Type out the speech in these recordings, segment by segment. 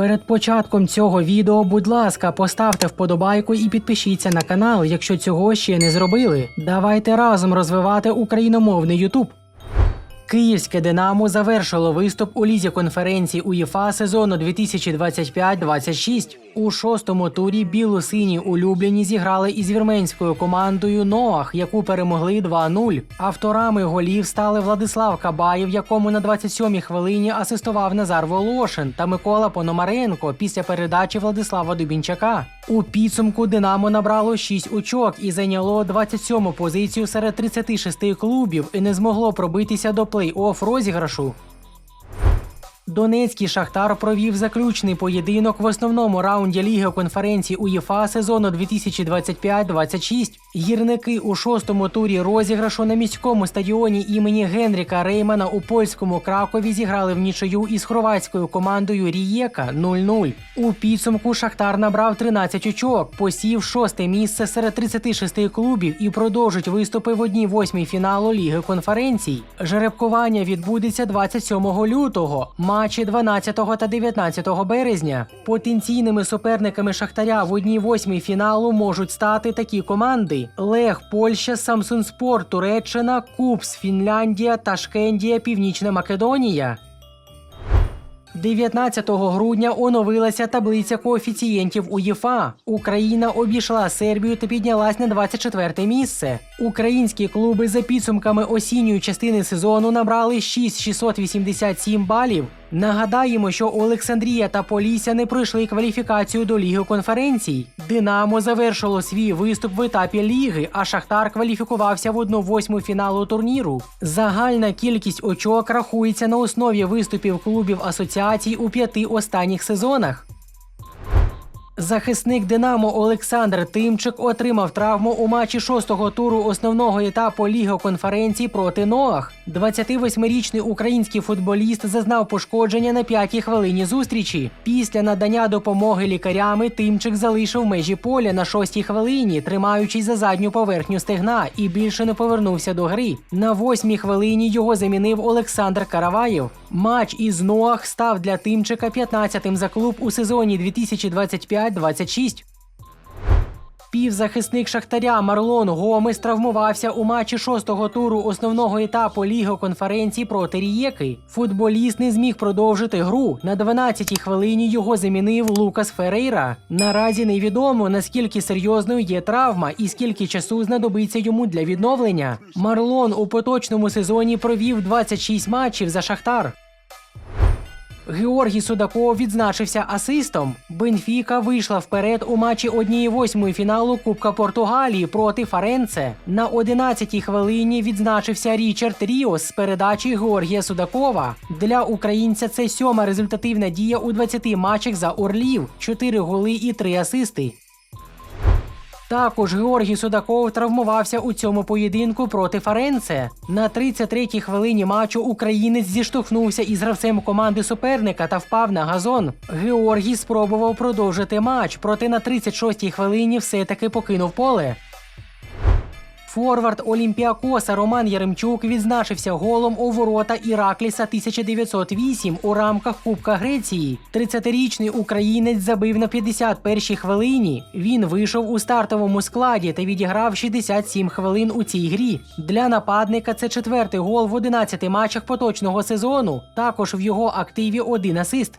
Перед початком цього відео, будь ласка, поставте вподобайку і підпишіться на канал, якщо цього ще не зробили. Давайте разом розвивати україномовний Ютуб. Київське Динамо завершило виступ у лізі конференції УЄФА сезону 2025-26. У шостому турі біло-сині улюблені зіграли із вірменською командою Ноах, яку перемогли 2-0. Авторами голів стали Владислав Кабаєв, якому на 27-й хвилині асистував Назар Волошин та Микола Пономаренко після передачі Владислава Дубінчака. У підсумку Динамо набрало 6 очок і зайняло 27-му позицію серед 36 клубів і не змогло пробитися до плей-офф розіграшу. Донецький Шахтар провів заключний поєдинок в основному раунді Ліги конференції УЄФА сезону 2025-26. Гірники у шостому турі розіграшу на міському стадіоні імені Генріка Реймана у польському Кракові зіграли в нічию із хорватською командою Рієка 0-0. У підсумку Шахтар набрав 13 очок, посів шосте місце серед 36 клубів і продовжить виступи в одній восьмій фіналу Ліги конференцій. Жеребкування відбудеться 27 лютого. Матчі 12 та 19 березня. Потенційними суперниками Шахтаря в одній восьмій фіналу можуть стати такі команди: Лех, Польща, Самсунспор, Туреччина, Купс, Фінляндія, Ташкендія, Північна Македонія. 19 грудня оновилася таблиця коефіцієнтів УЄФА. Україна обійшла Сербію та піднялась на 24 місце. Українські клуби за підсумками осінньої частини сезону набрали 6687 балів. Нагадаємо, що Олександрія та Полісся не пройшли кваліфікацію до Ліги конференцій. Динамо завершило свій виступ в етапі ліги, а Шахтар кваліфікувався в 1-8 фіналу турніру. Загальна кількість очок рахується на основі виступів клубів асоціацій у п'яти останніх сезонах. Захисник Динамо Олександр Тимчик отримав травму у матчі шостого туру основного етапу Ліги конференції проти Ноах. 28-річний український футболіст зазнав пошкодження на п'ятій хвилині зустрічі. Після надання допомоги лікарями Тимчик залишив межі поля на шостій хвилині, тримаючись за задню поверхню стегна, і більше не повернувся до гри. На восьмій хвилині його замінив Олександр Караваєв. Матч із Ноах став для Тимчика 15-тим за клуб у сезоні 2025-26. Півзахисник Шахтаря Марлон Гомес травмувався у матчі шостого туру основного етапу Ліги конференції проти Рієки. Футболіст не зміг продовжити гру. На 12-й хвилині його замінив Лукас Ферейра. Наразі невідомо наскільки серйозною є травма і скільки часу знадобиться йому для відновлення. Марлон у поточному сезоні провів 26 матчів за Шахтар. Георгій Судаков відзначився асистом. Бенфіка вийшла вперед у матчі однієї восьмої фіналу Кубка Португалії проти Фаренце. На 11-й хвилині відзначився Річард Ріос з передачі Георгія Судакова. Для українця це сьома результативна дія у 20 матчах за Орлів, 4 голи і 3 асисти. Також Георгій Судаков травмувався у цьому поєдинку проти Фаренце. На 33-й хвилині матчу українець зіштовхнувся із гравцем команди суперника та впав на газон. Георгій спробував продовжити матч, проте на 36-й хвилині все-таки покинув поле. Форвард Олімпіакоса Роман Яремчук відзначився голом у ворота Іракліса 1908 у рамках Кубка Греції. 30-річний українець забив на 51-й хвилині. Він вийшов у стартовому складі та відіграв 67 хвилин у цій грі. Для нападника це четвертий гол в 11 матчах поточного сезону. Також в його активі один асист.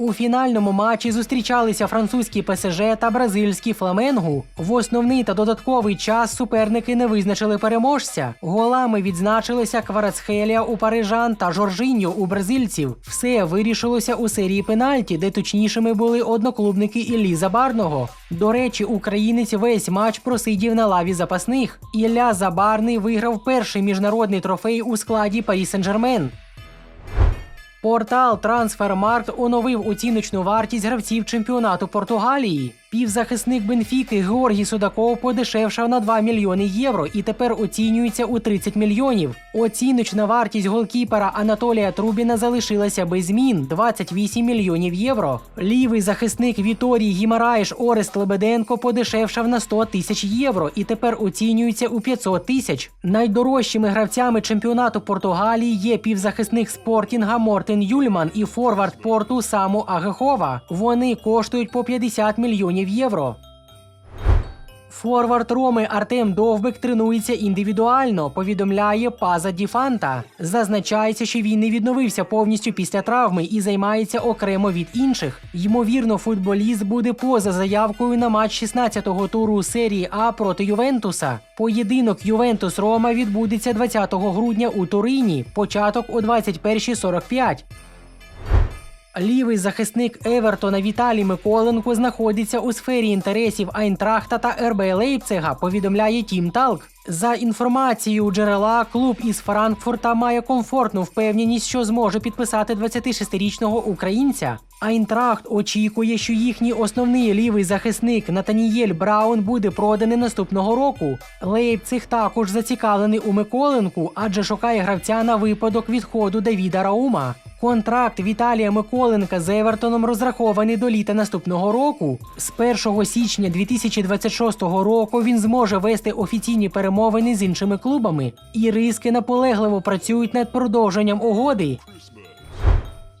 У фінальному матчі зустрічалися французький ПСЖ та бразильський Фламенгу. В основний та додатковий час суперники не визначили переможця. Голами відзначилися Кварацхелія у парижан та Жоржиньо у бразильців. Все вирішилося у серії пенальті, де точнішими були одноклубники Іллі Забарного. До речі, українець весь матч просидів на лаві запасних. Ілля Забарний виграв перший міжнародний трофей у складі Парі Сен-Жермен. Портал Трансфермаркт оновив оціночну вартість гравців чемпіонату Португалії. Півзахисник Бенфіки Георгій Судаков подешевшав на 2 мільйони євро і тепер оцінюється у 30 мільйонів. Оціночна вартість голкіпера Анатолія Трубіна залишилася без змін 28 мільйонів євро. Лівий захисник Віторій Гімараєш Орест Лебеденко подешевшав на 100 тисяч євро і тепер оцінюється у 500 тисяч. Найдорожчими гравцями чемпіонату Португалії є півзахисник Спортінга Мортен Юльман і форвард порту Саму Агехова. Вони коштують по 50 мільйонів євро. Форвард Роми Артем Довбик тренується індивідуально, повідомляє Паза Діфанта. Зазначається, що він не відновився повністю після травми і займається окремо від інших. Ймовірно, футболіст буде поза заявкою на матч 16-го туру серії А проти Ювентуса. Поєдинок Ювентус Рома відбудеться 20 грудня у Турині. Початок о 21.45. Лівий захисник Евертона Віталій Миколенко знаходиться у сфері інтересів Айнтрахта та РБ Лейпцига, повідомляє Тім Талк. За інформацією джерела, клуб із Франкфурта має комфортну впевненість, що зможе підписати 26-річного українця. Айнтрахт очікує, що їхній основний лівий захисник Натанієль Браун буде проданий наступного року. Лейпциг також зацікавлений у Миколенку, адже шукає гравця на випадок відходу Давіда Раума. Контракт Віталія Миколенка з Евертоном розрахований до літа наступного року. З 1 січня 2026 року він зможе вести офіційні перемовини з іншими клубами. І риски наполегливо працюють над продовженням угоди.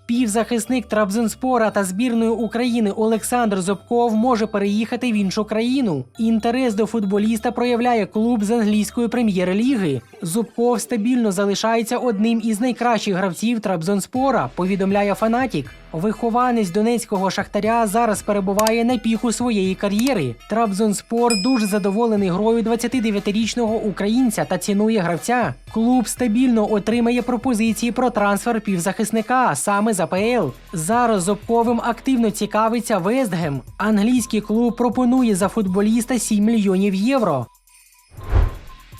Півзахисник Трабзонспора та збірної України Олександр Зобков може переїхати в іншу країну. Інтерес до футболіста проявляє клуб з англійської прем'єр-ліги. Зубков стабільно залишається одним із найкращих гравців Трабзонспора, повідомляє Фанатік. Вихованець донецького шахтаря зараз перебуває на піку своєї кар'єри. Трабзонспор дуже задоволений грою 29-річного українця та цінує гравця. Клуб стабільно отримає пропозиції про трансфер півзахисника саме з АПЛ. Зараз Зобковим активно цікавиться Вестгем. Англійський клуб пропонує за футболіста 7 мільйонів євро.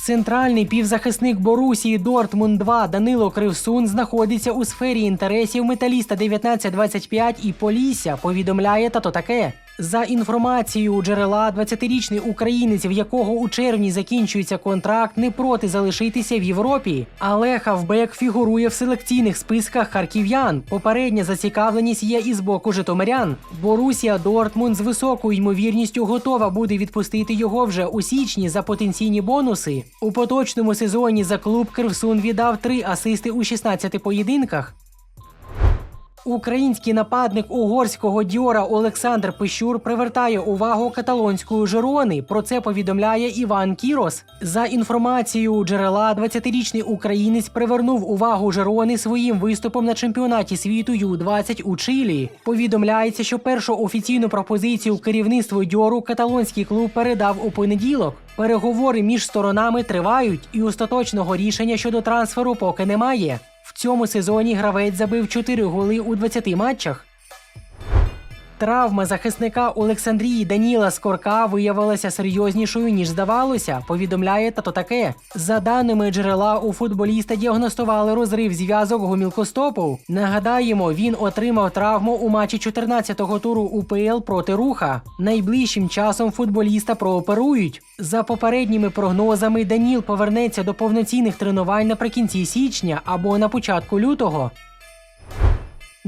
Центральний півзахисник Борусії Дортмунд 2 Данило Кривсун знаходиться у сфері інтересів металіста 1925 і Полісся, повідомляє тато таке. За інформацією джерела, 20-річний українець, в якого у червні закінчується контракт, не проти залишитися в Європі. Але хавбек фігурує в селекційних списках харків'ян. Попередня зацікавленість є і з боку житомирян. Борусія Дортмунд з високою ймовірністю готова буде відпустити його вже у січні за потенційні бонуси. У поточному сезоні за клуб Кривсун віддав три асисти у 16 поєдинках. Український нападник угорського діора Олександр Пищур привертає увагу каталонської Жирони. Про це повідомляє Іван Кірос. За інформацією джерела, 20-річний українець привернув увагу Жирони своїм виступом на чемпіонаті світу Ю-20 у Чилі. Повідомляється, що першу офіційну пропозицію керівництву дьору каталонський клуб передав у понеділок. Переговори між сторонами тривають, і остаточного рішення щодо трансферу поки немає. Цьому сезоні гравець забив 4 голи у 20 матчах. Травма захисника Олександрії Даніла Скорка виявилася серйознішою ніж здавалося. Повідомляє тато таке. За даними джерела, у футболіста діагностували розрив зв'язок гомілкостопу. Нагадаємо, він отримав травму у матчі 14-го туру УПЛ проти руха. Найближчим часом футболіста прооперують. За попередніми прогнозами, Даніл повернеться до повноцінних тренувань наприкінці січня або на початку лютого.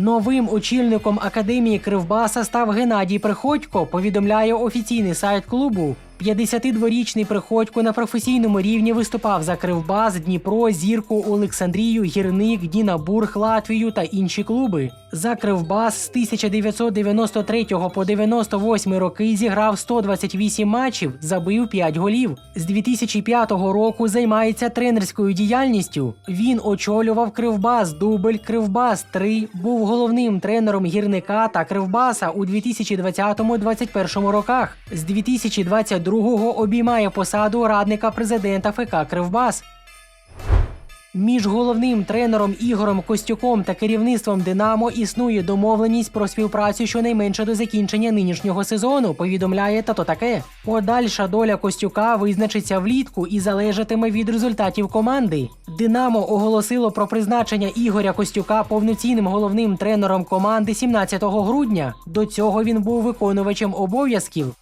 Новим очільником академії Кривбаса став Геннадій Приходько, повідомляє офіційний сайт клубу. 52-річний Приходько на професійному рівні виступав за Кривбас, Дніпро, Зірку, Олександрію, Гірник, Дінабург, Латвію та інші клуби. За Кривбас з 1993 по 98 роки зіграв 128 матчів, забив 5 голів. З 2005 року займається тренерською діяльністю. Він очолював Кривбас, Дубль, Кривбас 3 був головним тренером гірника та Кривбаса у 2020-2021 роках. З 2022 обіймає посаду радника президента ФК Кривбас. Між головним тренером Ігорем Костюком та керівництвом Динамо існує домовленість про співпрацю щонайменше до закінчення нинішнього сезону. Повідомляє тато таке. Подальша доля Костюка визначиться влітку і залежатиме від результатів команди. Динамо оголосило про призначення Ігоря Костюка повноцінним головним тренером команди 17 грудня. До цього він був виконувачем обов'язків.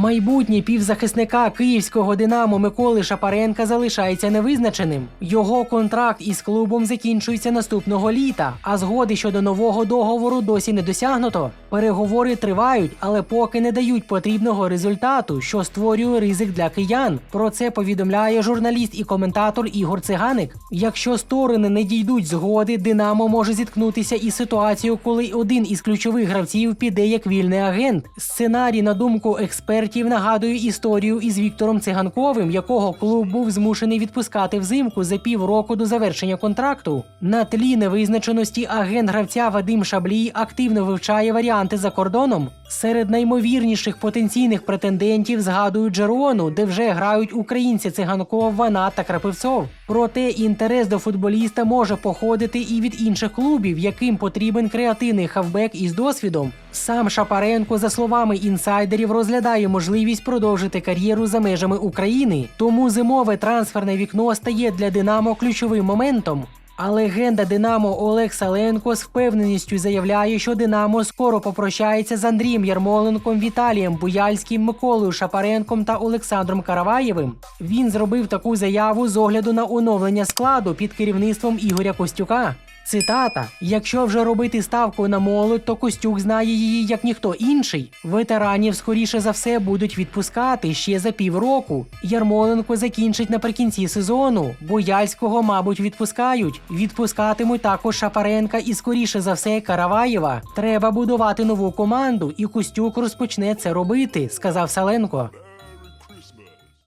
Майбутнє півзахисника київського Динамо Миколи Шапаренка залишається невизначеним. Його контракт із клубом закінчується наступного літа, а згоди щодо нового договору досі не досягнуто. Переговори тривають, але поки не дають потрібного результату, що створює ризик для киян. Про це повідомляє журналіст і коментатор Ігор Циганик. Якщо сторони не дійдуть згоди, Динамо може зіткнутися із ситуацією, коли один із ключових гравців піде як вільний агент. Сценарій, на думку експертів, нагадує історію із Віктором Циганковим, якого клуб був змушений відпускати взимку за півроку до завершення контракту. На тлі невизначеності агент гравця Вадим Шаблій активно вивчає варіанти за кордоном. Серед наймовірніших потенційних претендентів згадують Джерону, де вже грають українці Циганков, Ванат та Крапивцов. Проте інтерес до футболіста може походити і від інших клубів, яким потрібен креативний хавбек із досвідом. Сам Шапаренко, за словами інсайдерів, розглядає можливість продовжити кар'єру за межами України. Тому зимове трансферне вікно стає для Динамо ключовим моментом. А легенда Динамо Олег Саленко з впевненістю заявляє, що Динамо скоро попрощається з Андрієм Ярмоленком, Віталієм Буяльським, Миколою Шапаренком та Олександром Караваєвим. Він зробив таку заяву з огляду на оновлення складу під керівництвом Ігоря Костюка. Цитата: якщо вже робити ставку на молодь, то Костюк знає її як ніхто інший. Ветеранів скоріше за все будуть відпускати ще за півроку. Ярмоленко закінчить наприкінці сезону. Бояльського, мабуть, відпускають. Відпускатимуть також Шапаренка і скоріше за все Караваєва. Треба будувати нову команду, і Костюк розпочне це робити, сказав Саленко.